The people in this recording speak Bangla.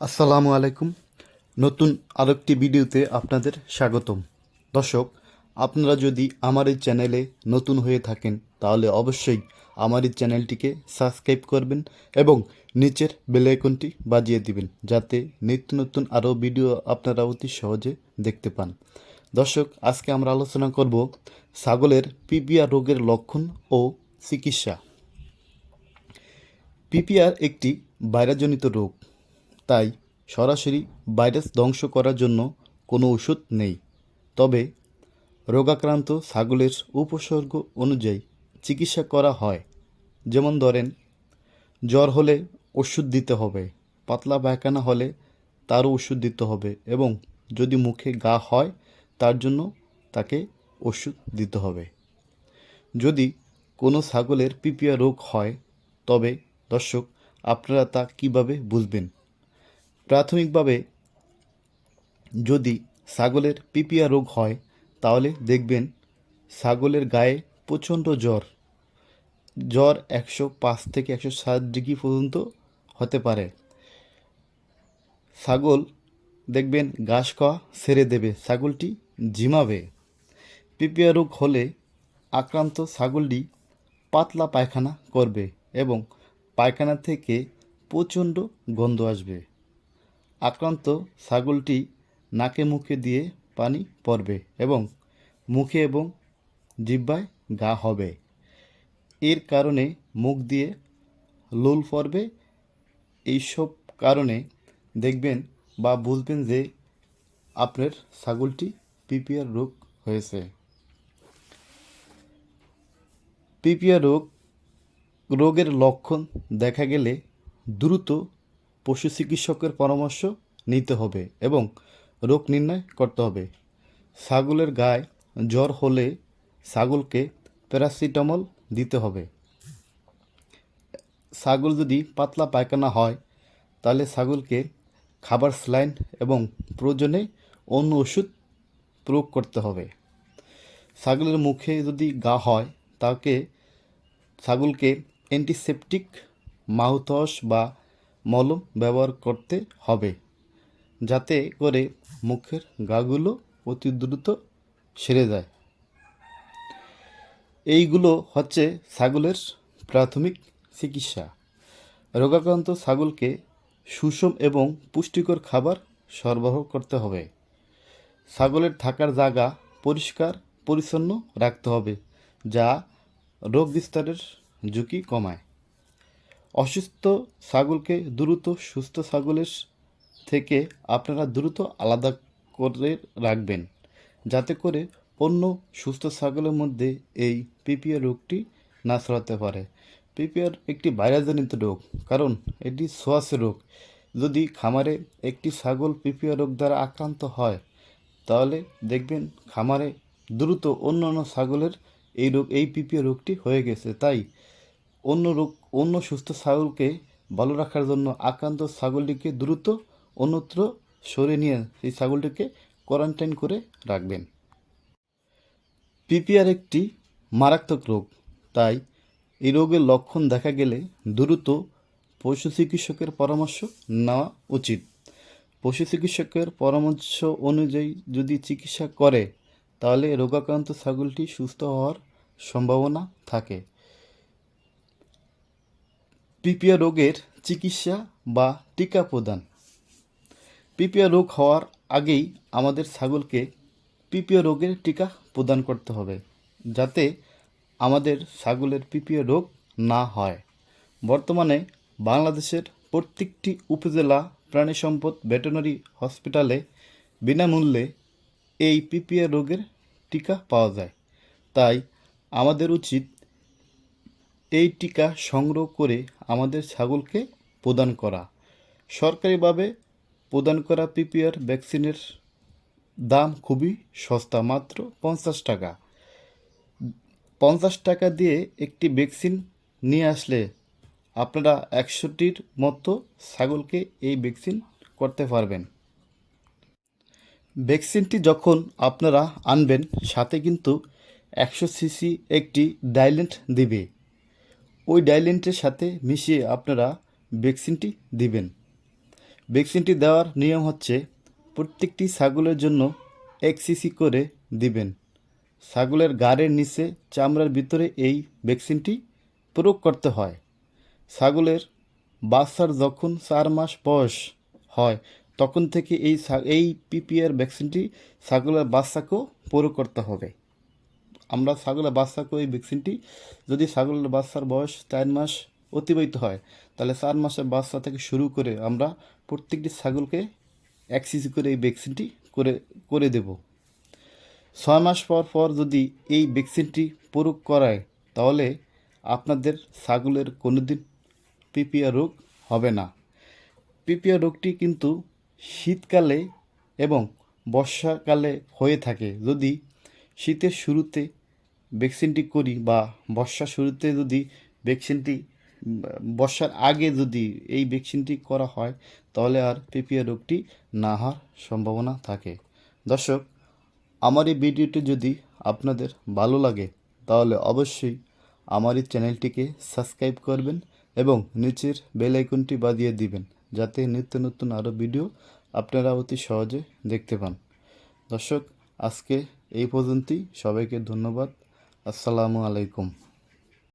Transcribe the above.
আসসালামু আলাইকুম। নতুন আরেকটি ভিডিওতে আপনাদের স্বাগতম। দর্শক, আপনারা যদি আমার এই চ্যানেলে নতুন হয়ে থাকেন, তাহলে অবশ্যই আমার এই চ্যানেলটিকে সাবস্ক্রাইব করবেন এবং নিচের বেল আইকনটি বাজিয়ে দিবেন, যাতে নিত্য নতুন আরও ভিডিও আপনারা অতি সহজে দেখতে পান। দর্শক, আজকে আমরা আলোচনা করব ছাগলের পিপিআর রোগের লক্ষণ ও চিকিৎসা। পিপিআর একটি ভাইরাসজনিত রোগ। তাই সরাসরি ভাইরাস ধ্বংস করার জন্য কোনো ওষুধ নেই। তবে রোগাক্রান্ত ছাগলের উপসর্গ অনুযায়ী চিকিৎসা করা হয়। যেমন ধরেন, জ্বর হলে ওষুধ দিতে হবে, পাতলা পায়খানা হলে তারও ওষুধ দিতে হবে এবং যদি মুখে গা হয়, তার জন্য তাকে ওষুধ দিতে হবে। যদি কোনো ছাগলের পিপিয়া রোগ হয়, তবে দর্শক, আপনারা তা কীভাবে বুঝবেন? প্রাথমিকভাবে যদি ছাগলের পিপিয়া রোগ হয়, তাহলে দেখবেন ছাগলের গায়ে প্রচণ্ড জ্বর। জ্বর একশো পাঁচ থেকে একশো সাত ডিগ্রি পর্যন্ত হতে পারে। ছাগল দেখবেন ঘাস খাওয়া ছেড়ে দেবে, ছাগলটি ঝিমাবে। পিপিয়া রোগ হলে আক্রান্ত ছাগলটি পাতলা পায়খানা করবে এবং পায়খানা থেকে প্রচণ্ড গন্ধ আসবে। আক্রান্ত ছাগলটি নাকে মুখে দিয়ে পানি পড়বে এবং মুখে এবং জিহ্বায় গা হবে। এর কারণে মুখ দিয়ে লোল পড়বে। এইসব কারণে দেখবেন বা বুঝবেন যে আপনার ছাগলটি পিপিআর রোগ হয়েছে। পিপিআর রোগ, রোগের লক্ষণ দেখা গেলে দ্রুত পশু চিকিৎসকের পরামর্শ নিতে হবে এবং রোগ নির্ণয় করতে হবে। ছাগলের গায়ে জ্বর হলে ছাগলকে প্যারাসিটামল দিতে হবে। ছাগল যদি পাতলা পায়খানা হয়, তাহলে ছাগলকে খাবার স্লাইন এবং প্রয়োজনে অন্য ওষুধ প্রয়োগ করতে হবে। ছাগলের মুখে যদি গা হয়, তাকে ছাগলকে অ্যান্টিসেপটিক মাউথওয়াশ বা মলম ব্যবহার করতে হবে। যাতে করে মুখের গাগুলো অতি দ্রুত সেরে যায়। এইগুলো হচ্ছে ছাগলের প্রাথমিক চিকিৎসা। রোগাক্রান্ত ছাগলকে সুষম এবং পুষ্টিকর খাবার সরবরাহ করতে হবে। ছাগলের থাকার জায়গা পরিষ্কার, পরিচ্ছন্ন রাখতে হবে, যা রোগ বিস্তারের ঝুঁকি কমায়। অসুস্থ ছাগলকে দ্রুত সুস্থ ছাগলের থেকে আপনারা দ্রুত আলাদা করে রাখবেন। যাতে করে অন্য সুস্থ ছাগলের মধ্যে এই পিপিআর রোগটি না ছড়াতে পারে। পিপিআর একটি ভাইরাসজনিত রোগ, কারণ এটি সোয়াসের রোগ। যদি খামারে একটি ছাগল পিপিআর রোগ দ্বারা আক্রান্ত হয়, তাহলে দেখবেন খামারে দ্রুত অন্য অন্য ছাগলের এই রোগ, এই পিপিআর রোগটি হয়ে গেছে। তাই অন্য রোগ, অন্য সুস্থ ছাগলকে ভালো রাখার জন্য আক্রান্ত ছাগলটিকে দ্রুত অন্যত্র সরে নিয়ে সেই ছাগলটিকে কোয়ারেন্টাইন করে রাখবেন। পিপিআর একটি মারাত্মক রোগ, তাই এই রোগের লক্ষণ দেখা গেলে দ্রুত পশু চিকিৎসকের পরামর্শ নেওয়া উচিত। পশু চিকিৎসকের পরামর্শ অনুযায়ী যদি চিকিৎসা করে, তাহলে রোগাক্রান্ত ছাগলটি সুস্থ হওয়ার সম্ভাবনা থাকে। পিপিআর রোগের চিকিৎসা বা টিকা প্রদান। পিপিআর রোগ হওয়ার আগেই আমাদের ছাগলকে পিপিআর রোগের টিকা প্রদান করতে হবে, যাতে আমাদের ছাগলের পিপিআর রোগ না হয়। বর্তমানে বাংলাদেশের প্রত্যেকটি উপজেলা প্রাণী সম্পদ ভেটেরিনারি হসপিটালে বিনামূল্যে এই পিপিআর রোগের টিকা পাওয়া যায়। তাই আমাদের উচিত এই টিকা সংগ্রহ করে আমাদের ছাগলকে প্রদান করা। সরকারিভাবে প্রদান করা পিপিআর ভ্যাকসিনের দাম খুবই সস্তা, মাত্র পঞ্চাশ টাকা। পঞ্চাশ টাকা দিয়ে একটি ভ্যাকসিন নিয়ে আসলে আপনারা একশোটির মতো ছাগলকে এই ভ্যাকসিন করতে পারবেন। ভ্যাকসিনটি যখন আপনারা আনবেন, সাথে কিন্তু একশো সিসি একটি ডাইলেন্ট দিবে। ওই ডাইলেন্টের সাথে মিশিয়ে আপনারা ভ্যাকসিনটি দিবেন। ভ্যাকসিনটি দেওয়ার নিয়ম হচ্ছে প্রত্যেকটি ছাগলের জন্য এক সিসি করে দিবেন। ছাগলের গাড়ের নিচে চামড়ার ভিতরে এই ভ্যাকসিনটি প্রয়োগ করতে হয়। ছাগলের বাচ্চার যখন চার মাস বয়স হয়, তখন থেকে এই এই পিপিআর ভ্যাকসিনটি ছাগলের বাচ্চাকেও প্রয়োগ করতে হবে। আমরা ছাগলের বাচ্চাকেও এই ভ্যাকসিনটি। যদি ছাগলের বাচ্চার বয়স চার মাস অতিবাহিত হয়, তাহলে চার মাসের বাচ্চা থেকে শুরু করে আমরা প্রত্যেকটি ছাগলকে এক করে এই ভ্যাকসিনটি করে করে দেব। ছয় মাস পর পর যদি এই ভ্যাকসিনটি প্রয়োগ করায়, তাহলে আপনাদের ছাগলের কোনোদিন পিপিআর রোগ হবে না। পিপিআর রোগটি কিন্তু শীতকালে এবং বর্ষাকালে হয়ে থাকে। যদি শীতের শুরুতে ভ্যাকসিনটি করি বা বর্ষার শুরুতে যদি ভ্যাকসিনটি, বর্ষার আগে যদি এই ভ্যাকসিনটি করা হয়, তাহলে আর পিপিআর রোগটি না হওয়ার সম্ভাবনা থাকে। দর্শক, আমার এই ভিডিওটি যদি আপনাদের ভালো লাগে, তাহলে অবশ্যই আমার এই চ্যানেলটিকে সাবস্ক্রাইব করবেন এবং নিচের বেল আইকনটি বাজিয়ে দিবেন, যাতে নিত্য নতুন আরও ভিডিও আপনারা অতি সহজে দেখতে পান। দর্শক, আজকে এই পর্যন্তই। সবাইকে ধন্যবাদ। আসসালামু আলাইকুম।